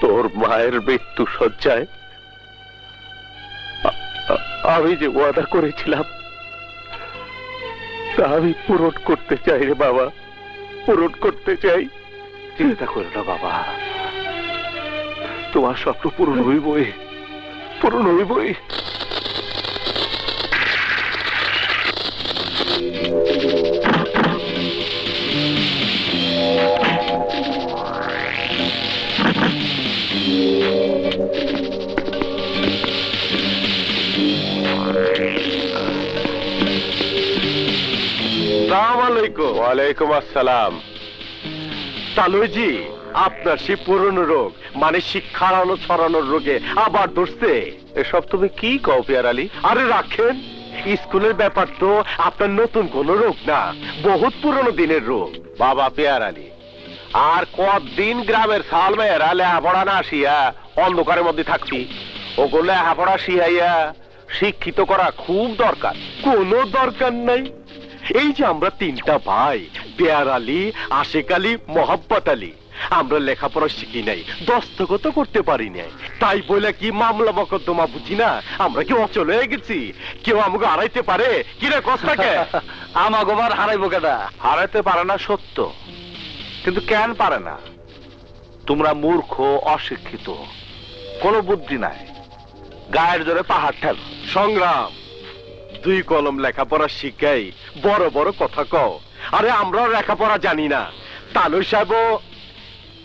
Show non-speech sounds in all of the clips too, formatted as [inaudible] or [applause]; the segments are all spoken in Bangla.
তোর মায়ের মৃত্যু সজ্জায়। আমি যে ওয়াদা করেছিলাম, তা আমি পূরণ করতে চাই রে বাবা, পূরণ করতে চাই। চিন্তা করো না বাবা, তোমার স্বপ্ন পূরণ হইবই পূরণ হইবই। আলাইকুম। ওয়ালাইকুম আসসালাম। তালুজি আপনার সেই পুরনো রোগ মানে শিক্ষারানো ছড়ানোর রোগে আবার ধরছে। এসব তুমি কি কও পেয়ার আলী? আরে রাখেন স্কুলের ব্যাপার তো আপনার নতুন কোন রোগ না বহুত পুরনো দিনের রোগ। বাবা পেয়ার আলী আর কতদিন গ্রামের সাল মেয়েরা লেহাপড়া না আসিয়া অন্ধকারের মধ্যে থাকবি? ওগুলো লেহাপড়া শিখাইয়া শিক্ষিত করা খুব দরকার। কোনো দরকার নাই। এই যে আমরা তিনটা ভাই পেয়ার আলী আশেক আলী মোহাব্বত আলী আমরা লেখাপড়া শিখি নাই দস্তগত করতে পারি নাই। তাই বলে কি মামলা মকদ্দমা বুঝি না? আমরা কি অচল হয়ে গেছি? কেউ আমাকে হারাইতে পারে? কি রে কষ্টাকে [laughs] আমাকে আবার হারাইবো কেটা হারাইতে পারে না সত্য কিন্তু কেন পারে না? তোমরা মূর্খ অশিক্ষিত কোনো বুদ্ধি নাই। গায়ের জোরে পাহাড় ঠেল। সংগ্রাম। দুই কলম লেখাপড়া শিখাই বড় বড় কথা কও। আরে আমরাও লেখাপড়া জানি না। তানু সাহেবও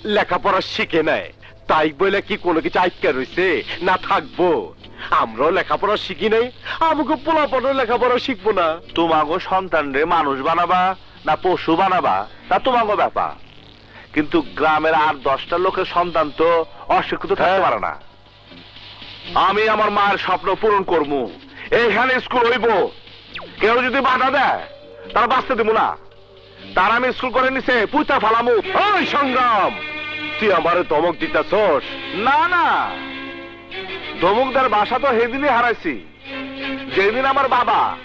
লেখাপড়া শিখে নেয়। তাই বলে কি কোনো কিছু আটকা রয়েছে না থাকব। আমরাও লেখাপড়া শিখি নাই। আমাকে পোলাপড়ও লেখাপড়া শিখব না। তোমাগো সন্তানরে মানুষ বানাবা না পশু বানাবা তা তোমাগো ব্যাপার। কিন্তু গ্রামের আর দশটা লোকের সন্তান তো অশিক্ষিত থাকতে হ্যাঁ। পারে না। আমি আমার মায়ের স্বপ্ন পূরণ করব এইখানে স্কুল হইব। কেউ যদি বাধা দেয়, তারা বাঁচতে দিব না। তার আমি স্কুল করে নিছে পুঁতা ফালামু। ওই সংগ্রাম তুই আমারে ধমক দিতেছস। না না। ধমুকদার বাসা তো সেদিনই হারাইছি। যেদিন আমার বাবা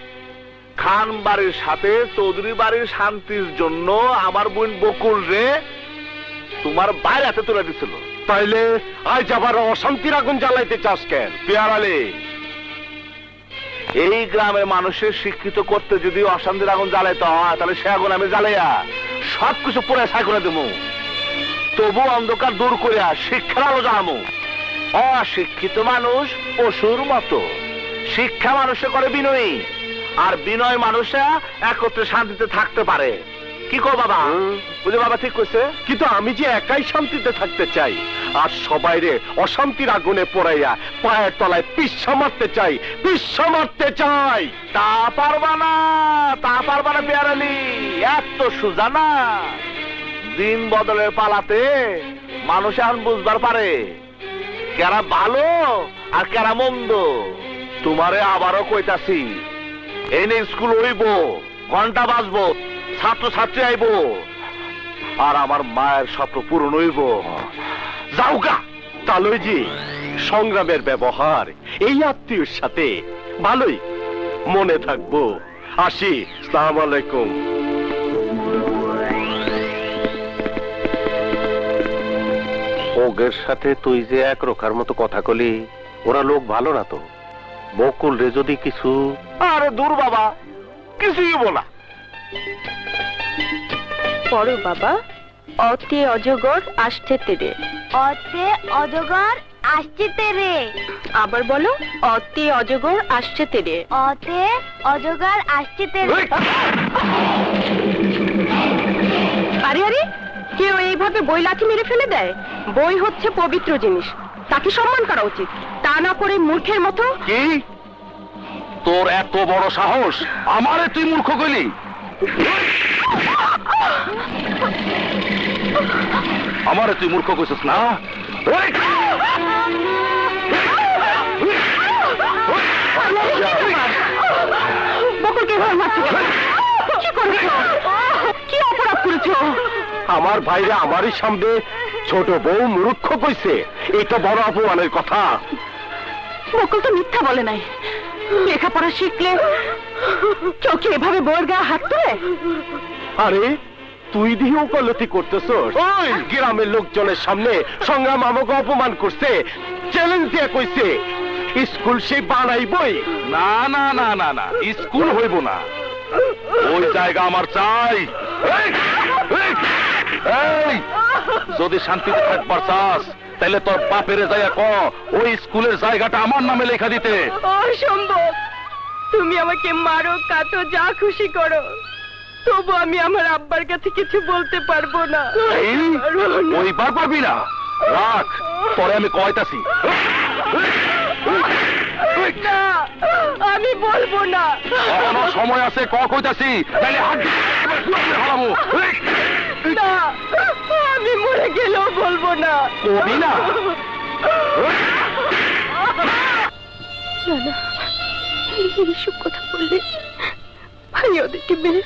খান বাড়ির সাথে চৌধুরী বাড়ির শান্তির জন্য আমার বোন বকুল রে তোমার বাইরে হাতে তুলে দিছিল। তাইলে আজ আবার অশান্তির আগুন জ্বালাইতে চাস কেন, পেয়ারালে? এই গ্রামের মানুষের শিক্ষিত করতে যদি অশান্তির আগুন জ্বালাইতে হয়, তাহলে সে আগুন আমি জ্বালাইয়া সবকিছু পুরে সাই করে দেবো তবু অন্ধকার দূর করিয়া শিক্ষার আলো জানাব অশিক্ষিত মানুষ পশুর মতো। শিক্ষা মানুষে করে বিনয়ী, আর বিনয় মানুষে একত্রে শান্তিতে থাকতে পারে। কি কো বাবা। বুঝে বাবা ঠিক কইছে? কিন্তু আমি যে একাই শান্তিতে থাকতে চাই আর সবাই রে অশান্তির আগুনে পড়াইয়া পায়ের তলায় পিসা মারতে চাই পিসা মারতে চাই। তা পারবা না তা পারবা না পেয়ারালি এত সুজা না। দিন বদলের পালাতে মানুষ এখন বুঝবার পারে কেরা ভালো আর কেরা মন্দ। তোমারে আবারও কইতাছি এনে স্কুল হইব ঘণ্টা বাজবো ছাত্র ছাত্রী আইব। আর আমার মায়ের স্বপ্ন পূরণ হইব। যাওগা তালইজি সংগ্রামের ব্যবহার এই আত্মীয়র সাথে ভালোই মনে থাকব। আসি সালাম আলাইকুম। ওগের সাথে তুই যে এক রোখার মতো কথা কলি ওরা লোক ভালো না তো? বকুল রে যদি কিছু আরে দূর বাবা কিছুই বলা পড়ো বাবা। অতে অজগর আসছে তেরে। অতে অজগর আসছে তেরে। আবার বলো অতে অজগর আসছে তেরে। অতে অজগর আসছে তেরে। আরে আরে কেউ এইভাবে বই লাঠি মেরে ফেলে দেয়? বই হচ্ছে পবিত্র জিনিস। তাকে সম্মান করা উচিত। তা না করে মূর্খের মতো কি? তোর এত বড় সাহস? আমারে তুই মূর্খ কইলি? আমারে তুই মূর্খ কইছিস না? কি অপরাধ করেছ? আমার ভাইরা আমারই সামনে ছোট বউ মূর্খ কইছে। এটা বড় অপমানের কথা। বকুল তো মিথ্যা বলে নাই। লেখাপড়া শিখলে কি এভাবে বউয়ের গায়ে হাত তোলে? আরে তুই দিয়ে ওকালতি করতেছ ওই! গ্রামের লোকজনের সামনে সংগ্রাম আমাকে অপমান করছে চ্যালেঞ্জ দিয়ে কইছে স্কুল সে বানাইবই না না না না না স্কুল হইব না। ওই জায়গা আমার চাই। এই, এই, এই, যদি শান্তিতে থাকবার চাস তাহলে তোর বাপের জায়গা ক ওই স্কুলের জায়গাটা আমার নামে লেখা দিতে। অসম্ভব! তুমি আমাকে মারো কাটো যা খুশি করো। তবু আমি আমার আব্বার কাছে কিছু বলতে পারব না। পারব না। পারবি না। রাখ পরে আমি কয়তাছি। না আমি বলব না। এখনও সময় আছে ক কইতাছি? তাহলে হাত না আমি মরে গেলেও বলব না। কবি না। না না এইসব কথা বললে ভাই ওদেরকে মেরে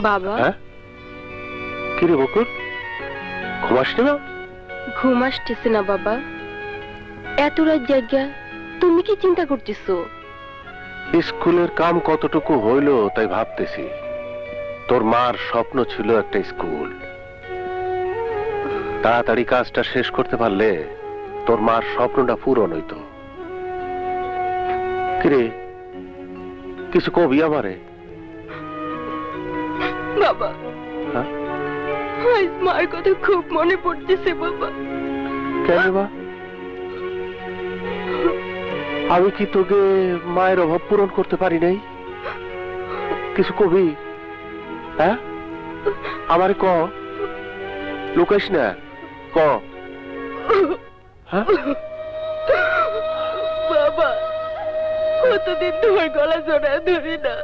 বাবা? হ্যাঁ? কি রে বকুর ঘুমাসনি না? ঘুম আসতেছে না বাবা। এত রাত জায়গা তুমি কি চিন্তা করতেছো? স্কুলের কাম কতটুকু হইল তাই ভাবতেছি। তোর মার স্বপ্ন ছিল একটা স্কুল। তাড়াতাড়ি কাজটা শেষ করতে পারলে তোর মার স্বপ্নটা পূরণ হইতো। কিরে কিছু কবি আমারে? বাবা। হ্যাঁ? আজ মার কথা খুব মনে পড়তেছে বাবা। কেন বা আমি কি তোকে মায়ের অভাব পূরণ করতে পারি নাই? কিছু কবি? হ্যাঁ? আমারে ক? লুকাইস না? ক? হ্যাঁ? বাবা কতদিন তোমার গলা জড়ায় ধরি না।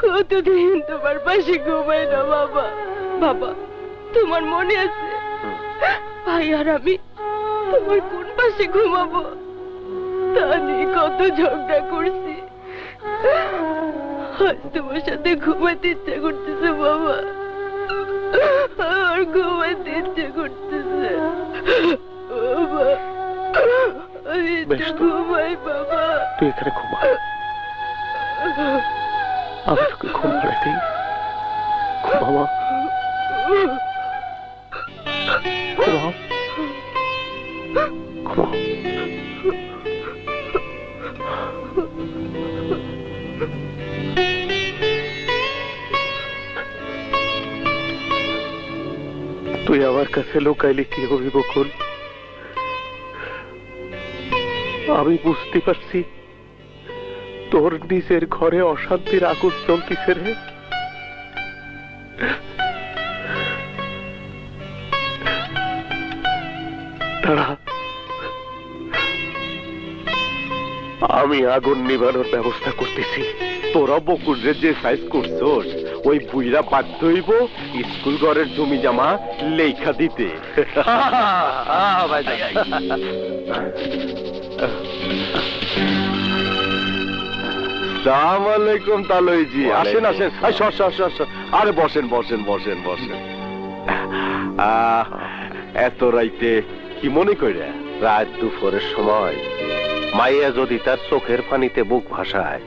কতদিন তোমার পাশে ঘুমাই না বাবা? বাবা তোমার মনে আছে? ভাই আর আমি তোমার কোন পাশে ঘুমাবো? তা নিয়ে কত ঝগড়া করছি। আজ তোমার সাথে ঘুমাতে ইচ্ছে করতেছে বাবা। আর ঘুমাতে ইচ্ছে করতেছে। বাবা ঘুমাই বাবা। তুই এখানে ঘুমা। [laughs] আমি তোকে ঘুম পাড়াই দিই ঘুমামা ঘুমাও ঘুমাও তুই আমার কাছে লোকাইলে কি হবি বকুল আমি বুঝতে পারছি তোর নিজের ঘরে অশান্তির আগুন চলতিছে রে। দাঁড়া। আমি আগুন নিবানোর ব্যবস্থা করতেছি। তোরা বকুলরে যে সাইজ করছোস ওই বুইরা বাধ্য হইব স্কুল ঘরের জমি জামা লেখা দিতে। [laughs] ভাই [laughs] সালাম আলাইকুম তালইজি। আসেন আসেন। সর সর সর সর। আরে বসেন বসেন বসেন বসেন। এত রাইতে কি মনে কইরা? রাত দুপুরের সময় মাইয়া যদি তার চোখের পানিতে বুক ভাসায়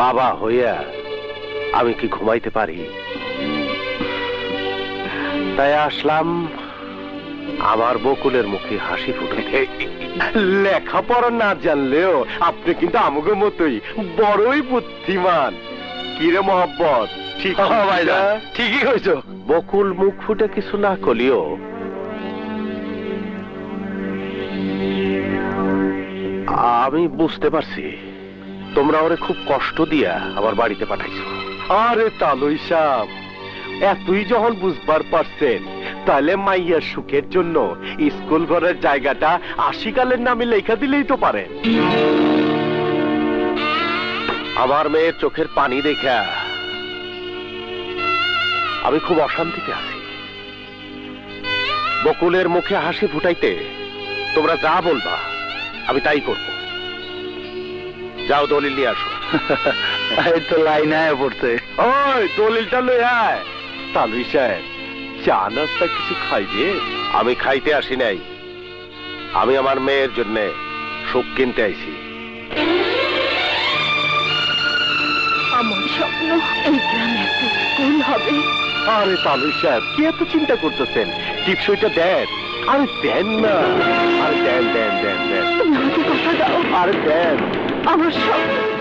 বাবা হইয়া আমি কি ঘুমাইতে পারি? তাই আসলাম আমার বকুলের মুখে হাসি ফুটে। লেখাপড়া না জানলেও আপনি কিন্তু আমাকে মতোই বড়ই বুদ্ধিমান। কিরে হ্যাঁ, ঠিকই হয়েছ বকুল মুখ ফুটে কিছু না কলিও। আমি বুঝতে পারছি তোমরা ওরে খুব কষ্ট দিয়া আমার বাড়িতে পাঠাইছো। আরে তালুই সাহ এতই যখন বুঝবার পারছেন তাহলে মাইয়ার সুখের জন্য স্কুল ঘরের জায়গাটা আশিকালের নামে লেখা দিলেই তো পারেন আমার মেয়ের চোখের পানি দেখা। আমি খুব অশান্তিতে আছি। বকুলের মুখে হাসি ফুটাইতে তোমরা যা বলবা আমি তাই করব। যাও দলিল নিয়ে আসো। তো লাইন আয় পড়ছে। ওই দলিলটা লই আয়। তালুই সাহেব চা নাস্তা কিছু খাইবে আমি খাইতে আসি নাই। আমি আমার মেয়ের জন্য সুখ কিনতে আইছি। আমার স্বপ্ন এই গ্রামে একটা স্কুল হবে। আরে তালুই সাহেব কি এত চিন্তা করতেছেন? টিপসইটা দেন। আরে দেন না। আরে দেন দেন দেন দেন। আরে দেন। আমার স্বপ্ন